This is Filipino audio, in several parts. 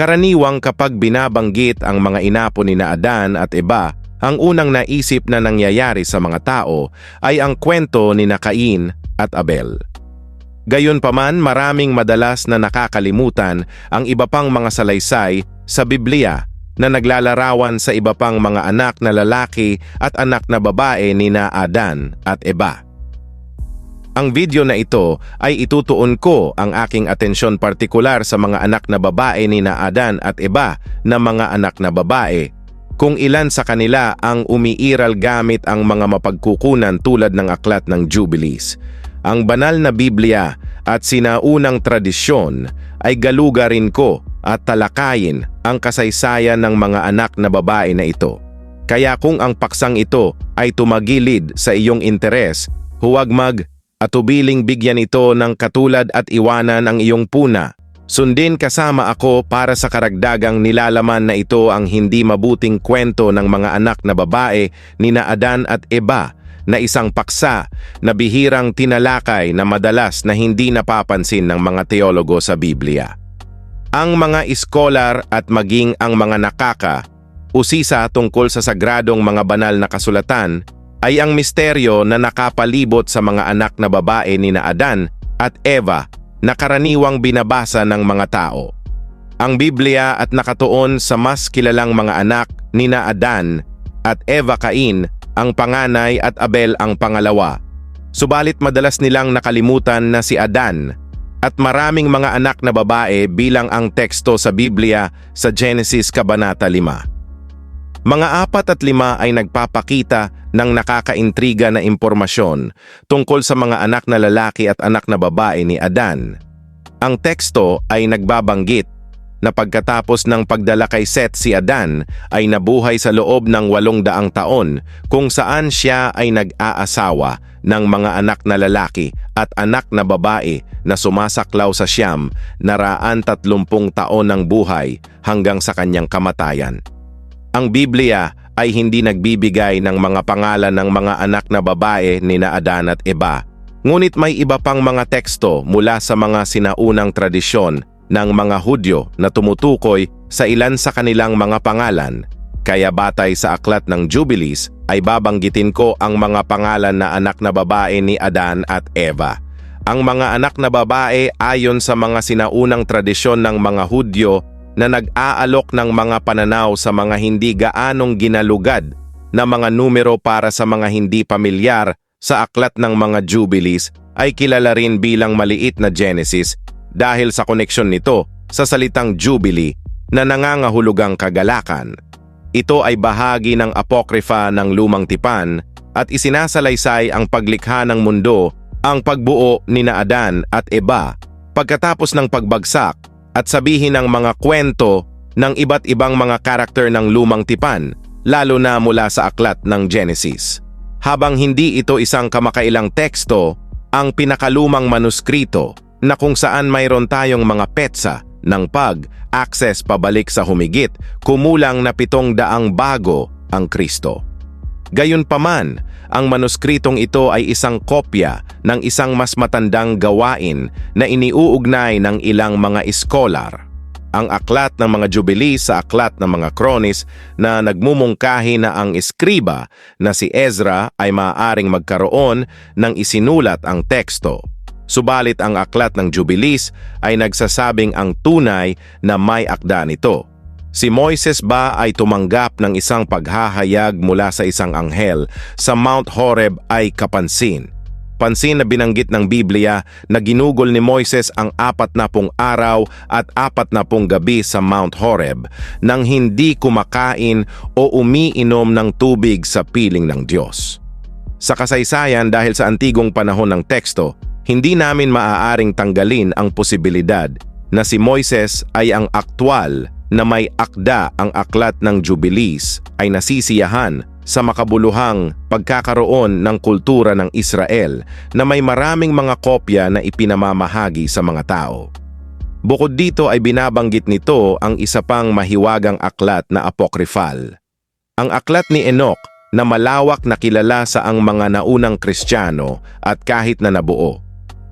Karaniwang kapag binabanggit ang mga inapo ni na Adan at Eba, ang unang naisip na nangyayari sa mga tao ay ang kwento ni na Cain at Abel. Gayunpaman maraming madalas na nakakalimutan ang iba pang mga salaysay sa Biblia na naglalarawan sa iba pang mga anak na lalaki at anak na babae ni na Adan at Eba. Ang video na ito ay itutuon ko ang aking atensyon partikular sa mga anak na babae ni na Adan at Eba na mga anak na babae kung ilan sa kanila ang umiiral gamit ang mga mapagkukunan tulad ng aklat ng Jubilees. Ang banal na Biblia at sinaunang tradisyon ay galuga rin ko at talakayin ang kasaysayan ng mga anak na babae na ito. Kaya kung ang paksang ito ay tumagilid sa iyong interes, huwag mag atubiling bigyan ito ng katulad at iwanan ang iyong puna. Sundin kasama ako para sa karagdagang nilalaman na ito ang hindi mabuting kwento ng mga anak na babae ni na Adan at Eba na isang paksa na bihirang tinalakay na madalas na hindi napapansin ng mga teologo sa Biblia. Ang mga iskolar at maging ang mga nakaka, usisa tungkol sa sagradong mga banal na kasulatan ay ang misteryo na nakapalibot sa mga anak na babae ni na Adan at Eva na karaniwang binabasa ng mga tao. Ang Biblia at nakatuon sa mas kilalang mga anak ni na Adan at Eva Cain ang panganay at Abel ang pangalawa. Subalit madalas nilang nakalimutan na si Adan at maraming mga anak na babae bilang ang teksto sa Biblia sa Genesis Kabanata 5. Mga apat at lima ay nagpapakita ng nakakaintriga na impormasyon tungkol sa mga anak na lalaki at anak na babae ni Adan. Ang teksto ay nagbabanggit na pagkatapos ng pagdala kay Seth si Adan ay nabuhay sa loob ng walong daang taon kung saan siya ay nag-aasawa ng mga anak na lalaki at anak na babae na sumasaklaw sa siyam naraan tatlumpung taon ng buhay hanggang sa kanyang kamatayan. Ang Biblia ay hindi nagbibigay ng mga pangalan ng mga anak na babae ni na Adan at Eba. Ngunit may iba pang mga teksto mula sa mga sinaunang tradisyon ng mga Hudyo na tumutukoy sa ilan sa kanilang mga pangalan. Kaya batay sa aklat ng Jubilees ay babanggitin ko ang mga pangalan na anak na babae ni Adan at Eva. Ang mga anak na babae ayon sa mga sinaunang tradisyon ng mga Hudyo na nag-aalok ng mga pananaw sa mga hindi gaanong ginalugad na mga numero para sa mga hindi pamilyar sa aklat ng mga Jubilees ay kilala rin bilang maliit na Genesis dahil sa koneksyon nito sa salitang Jubilee na nangangahulugang kagalakan. Ito ay bahagi ng apokrifa ng lumang tipan at isinasalaysay ang paglikha ng mundo ang pagbuo ni na Adan at Eba pagkatapos ng pagbagsak at sabihin ng mga kwento ng iba't ibang mga karakter ng lumang tipan lalo na mula sa aklat ng Genesis. Habang hindi ito isang kamakailang teksto, ang pinakalumang manuskrito na kung saan mayroon tayong mga petsa ng pag-access pabalik sa humigit kumulang na pitong daang bago ang Kristo. Gayunpaman, ang manuskritong ito ay isang kopya ng isang mas matandang gawain na iniuugnay ng ilang mga iskolar. Ang aklat ng mga jubilee sa aklat ng mga kronis na nagmumungkahi na ang eskriba na si Ezra ay maaaring magkaroon ng isinulat ang teksto. Subalit ang aklat ng Jubilees ay nagsasabing ang tunay na may akda nito. Si Moises ba ay tumanggap ng isang paghahayag mula sa isang anghel sa Mount Horeb ay kapansin. Pansin na binanggit ng Biblia na ginugol ni Moises ang apat na pong araw at apat na pong gabi sa Mount Horeb nang hindi kumakain o umiinom ng tubig sa piling ng Diyos. Sa kasaysayan dahil sa antigong panahon ng teksto, hindi namin maaaring tanggalin ang posibilidad na si Moises ay ang aktwal na may akda ang aklat ng Jubilees ay nasisiyahan sa makabuluhang pagkakaroon ng kultura ng Israel na may maraming mga kopya na ipinamamahagi sa mga tao. Bukod dito ay binabanggit nito ang isa pang mahiwagang aklat na apocryphal. Ang aklat ni Enoch na malawak na kilala sa ang mga naunang Kristiyano at kahit na nabuo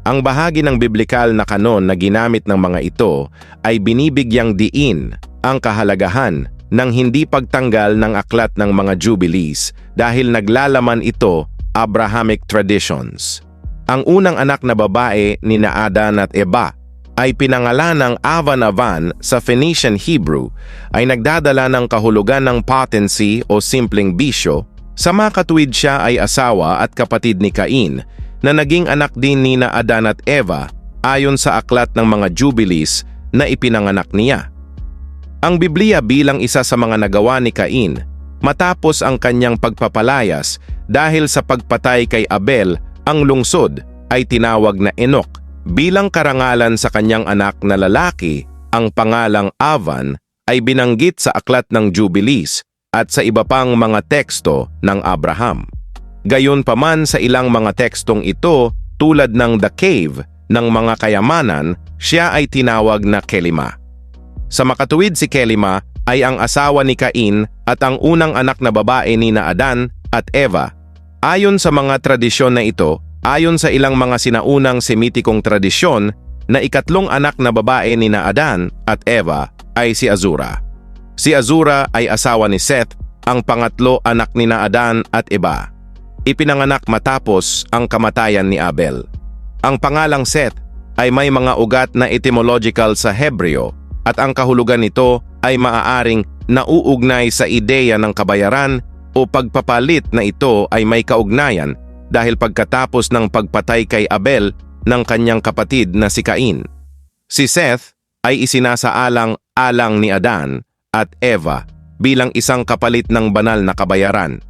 Ang bahagi ng biblikal na kanon na ginamit ng mga ito ay binibigyang diin ang kahalagahan ng hindi pagtanggal ng aklat ng mga Jubilees dahil naglalaman ito Abrahamic traditions. Ang unang anak na babae ni na Adan at Eba ay pinangalan ng Avan Avan sa Phoenician Hebrew ay nagdadala ng kahulugan ng potency o simpleng bisyo sa makatuwid siya ay asawa at kapatid ni Cain na naging anak din ni Adan at Eva ayon sa aklat ng mga Jubilees na ipinanganak niya. Ang Biblia bilang isa sa mga nagawa ni Cain matapos ang kanyang pagpapalayas dahil sa pagpatay kay Abel, ang lungsod ay tinawag na Enoch bilang karangalan sa kanyang anak na lalaki, ang pangalang Avan ay binanggit sa aklat ng Jubilees at sa iba pang mga teksto ng Abraham. Gayunpaman sa ilang mga tekstong ito tulad ng The Cave ng mga kayamanan, siya ay tinawag na Kelima. Sa makatuwid si Kelima ay ang asawa ni Cain at ang unang anak na babae ni na Adan at Eva. Ayon sa mga tradisyon na ito, ayon sa ilang mga sinaunang semitikong tradisyon na ikatlong anak na babae ni na Adan at Eva ay si Azura. Si Azura ay asawa ni Seth, ang pangatlo anak ni na Adan at Eva ipinanganak matapos ang kamatayan ni Abel. Ang pangalang Seth ay may mga ugat na etymological sa Hebreo at ang kahulugan nito ay maaaring nauugnay sa ideya ng kabayaran o pagpapalit na ito ay may kaugnayan dahil pagkatapos ng pagpatay kay Abel ng kanyang kapatid na si Cain. Si Seth ay isinasaalang-alang ni Adan at Eva bilang isang kapalit ng banal na kabayaran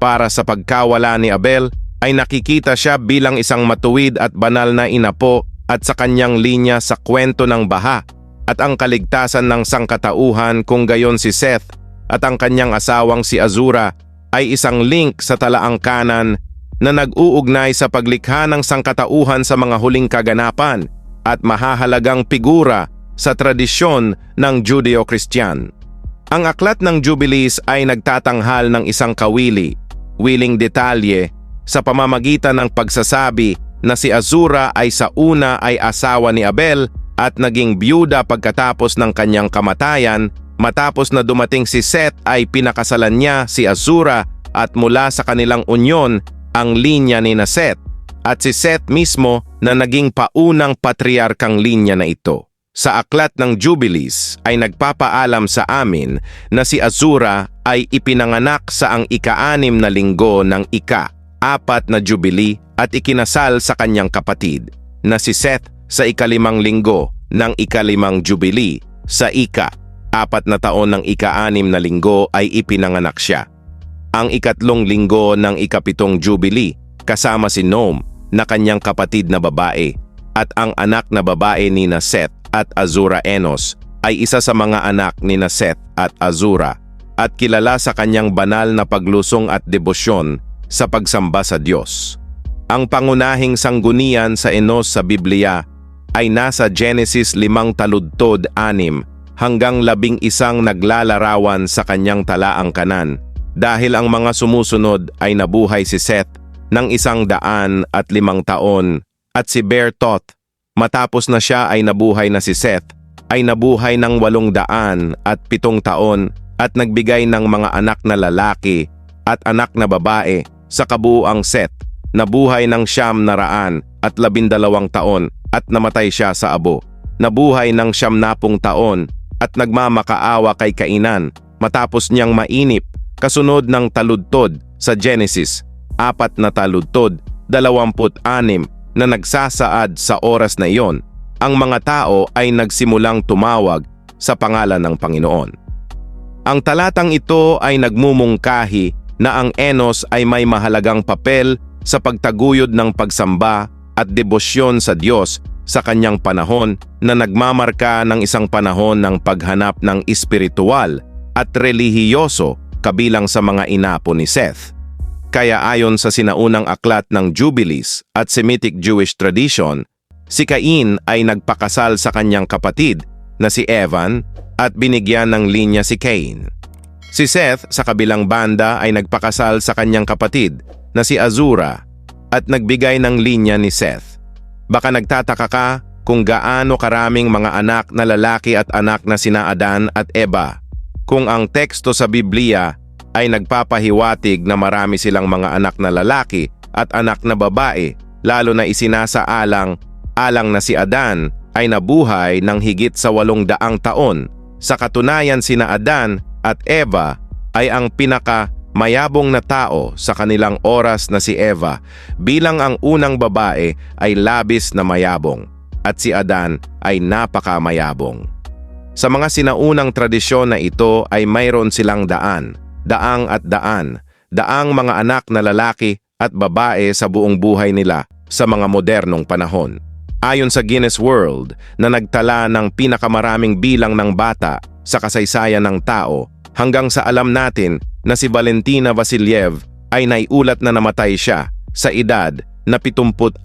para sa pagkawala ni Abel ay nakikita siya bilang isang matuwid at banal na inapo at sa kanyang linya sa kwento ng baha at ang kaligtasan ng sangkatauhan kung gayon si Seth at ang kanyang asawang si Azura ay isang link sa talaang kanan na nag-uugnay sa paglikha ng sangkatauhan sa mga huling kaganapan at mahahalagang figura sa tradisyon ng Judeo-Christian. Ang aklat ng Jubilees ay nagtatanghal ng isang kawili wiling detalye sa pamamagitan ng pagsasabi na si Azura ay sa una ay asawa ni Abel at naging byuda pagkatapos ng kanyang kamatayan matapos na dumating si Seth ay pinakasalan niya si Azura at mula sa kanilang unyon ang linya ni na Seth at si Seth mismo na naging paunang patriarkang linya na ito. Sa aklat ng Jubilees ay nagpapaalam sa amin na si Azura ay ipinanganak sa ang ika-anim na linggo ng ika-apat na Jubilee at ikinasal sa kanyang kapatid na si Seth sa ikalimang linggo ng ikalimang Jubilee sa ika-apat na taon ng ika-anim na linggo ay ipinanganak siya. Ang ikatlong linggo ng ikapitong Jubilee kasama si Noam na kanyang kapatid na babae at ang anak na babae ni na Seth at Azura Enos ay isa sa mga anak ni na Seth at Azura at kilala sa kanyang banal na paglusong at debosyon sa pagsamba sa Diyos. Ang pangunahing sanggunian sa Enos sa Biblia ay nasa Genesis 5 taludtod 6 hanggang labing isang naglalarawan sa kanyang talaang kanan dahil ang mga sumusunod ay nabuhay si Seth ng isang daan at limang taon at si Bertoth Matapos na siya ay nabuhay na si Seth, ay nabuhay ng walong daan at pitong taon at nagbigay ng mga anak na lalaki at anak na babae sa kabuuang Seth, nabuhay ng siyam na raan at labindalawang taon at namatay siya sa abo. Nabuhay ng siyam napong taon at nagmamakaawa kay Kainan matapos niyang mainip kasunod ng taludtod sa Genesis, apat na taludtod, dalawamput anim na nagsasaad sa oras na iyon, ang mga tao ay nagsimulang tumawag sa pangalan ng Panginoon. Ang talatang ito ay nagmumungkahi na ang Enos ay may mahalagang papel sa pagtaguyod ng pagsamba at debosyon sa Diyos sa kanyang panahon na nagmamarka ng isang panahon ng paghanap ng espiritual at relihiyoso kabilang sa mga inapo ni Seth. Kaya ayon sa sinaunang aklat ng Jubilees at Semitic Jewish tradition, si Cain ay nagpakasal sa kanyang kapatid na si Evan at binigyan ng linya si Cain. Si Seth sa kabilang banda ay nagpakasal sa kanyang kapatid na si Azura at nagbigay ng linya ni Seth. Baka nagtataka ka kung gaano karaming mga anak na lalaki at anak na sina Adan at Eva. Kung ang teksto sa Biblia ay nagpapahiwatig na marami silang mga anak na lalaki at anak na babae, lalo na isinasaalang alang na si Adan ay nabuhay ng higit sa walong daang taon. Sa katunayan sina Adan at Eva ay ang pinaka mayabong na tao sa kanilang oras na si Eva bilang ang unang babae ay labis na mayabong at si Adan ay napakamayabong. Sa mga sinaunang tradisyon na ito ay mayroon silang daan, daang at daan, daang mga anak na lalaki at babae sa buong buhay nila sa mga modernong panahon. Ayon sa Guinness World na nagtala ng pinakamaraming bilang ng bata sa kasaysayan ng tao hanggang sa alam natin na si Valentina Vasilyev ay naiulat na namatay siya sa edad na 76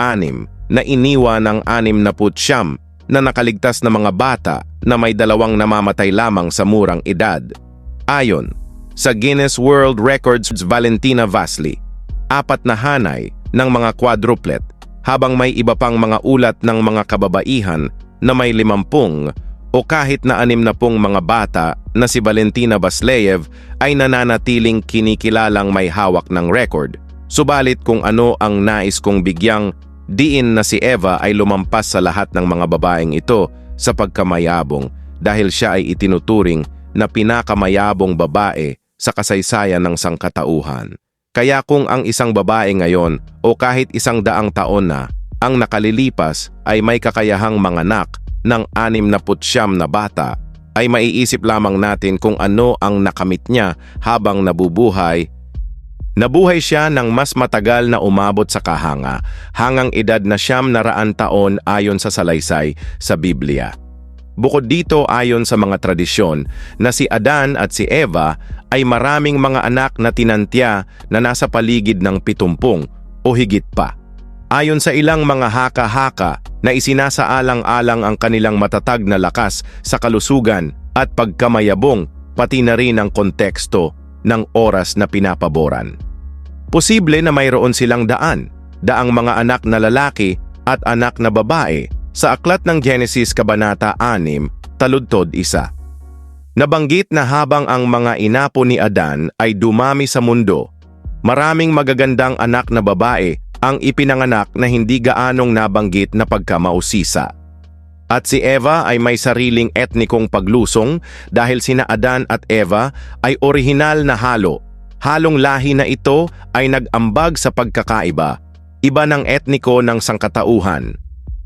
na iniwa ng 69 na nakaligtas na mga bata na may dalawang namamatay lamang sa murang edad. Ayon sa Guinness World Records Valentina Vasily, apat na hanay ng mga quadruplet habang may iba pang mga ulat ng mga kababaihan na may limampung o kahit na anim na pong mga bata na si Valentina Basleyev ay nananatiling kinikilalang may hawak ng record. Subalit kung ano ang nais kong bigyang diin na si Eva ay lumampas sa lahat ng mga babaeng ito sa pagkamayabong dahil siya ay itinuturing na pinakamayabong babae sa kasaysayan ng sangkatauhan. Kaya kung ang isang babae ngayon o kahit isang daang taon na ang nakalilipas ay may kakayahang manganak ng anim na putsyam na bata, ay maiisip lamang natin kung ano ang nakamit niya habang nabubuhay. Nabuhay siya ng mas matagal na umabot sa kahanga, hangang edad na siyam na raan taon ayon sa salaysay sa Biblia. Bukod dito ayon sa mga tradisyon na si Adan at si Eva ay maraming mga anak na tinantya na nasa paligid ng pitumpung o higit pa. Ayon sa ilang mga haka-haka na isinasaalang-alang ang kanilang matatag na lakas sa kalusugan at pagkamayabong pati na rin ang konteksto ng oras na pinapaboran. Posible na mayroon silang daan, daang mga anak na lalaki at anak na babae sa aklat ng Genesis Kabanata 6, Taludtod 1. Nabanggit na habang ang mga inapo ni Adan ay dumami sa mundo, maraming magagandang anak na babae ang ipinanganak na hindi gaanong nabanggit na pagkamausisa. At si Eva ay may sariling etnikong paglusong dahil sina Adan at Eva ay orihinal na halo. Halong lahi na ito ay nag-ambag sa pagkakaiba, iba ng etniko ng sangkatauhan.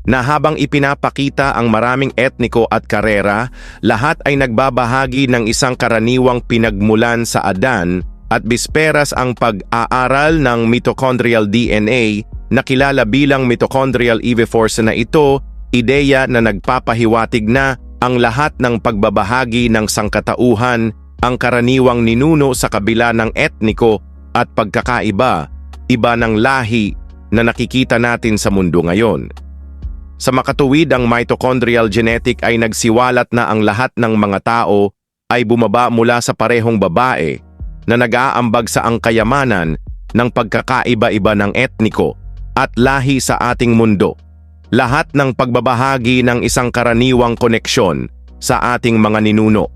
Na habang ipinapakita ang maraming etniko at karera, lahat ay nagbabahagi ng isang karaniwang pinagmulan sa Adan at bisperas ang pag-aaral ng mitochondrial DNA na kilala bilang mitochondrial EV force na ito, ideya na nagpapahiwatig na ang lahat ng pagbabahagi ng sangkatauhan ang karaniwang ninuno sa kabila ng etniko at pagkakaiba, iba ng lahi na nakikita natin sa mundo ngayon. Sa makatuwid ang mitochondrial genetic ay nagsiwalat na ang lahat ng mga tao ay bumaba mula sa parehong babae na nag-aambag sa ang kayamanan ng pagkakaiba-iba ng etniko at lahi sa ating mundo. Lahat ng pagbabahagi ng isang karaniwang koneksyon sa ating mga ninuno.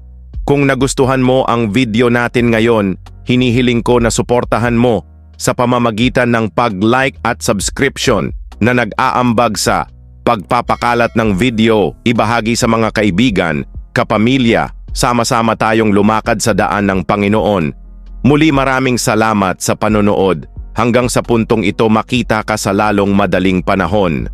Kung nagustuhan mo ang video natin ngayon, hinihiling ko na suportahan mo sa pamamagitan ng pag-like at subscription na nag-aambag sa pagpapakalat ng video, ibahagi sa mga kaibigan, kapamilya, sama-sama tayong lumakad sa daan ng Panginoon. Muli maraming salamat sa panonood. Hanggang sa puntong ito makita ka sa lalong madaling panahon.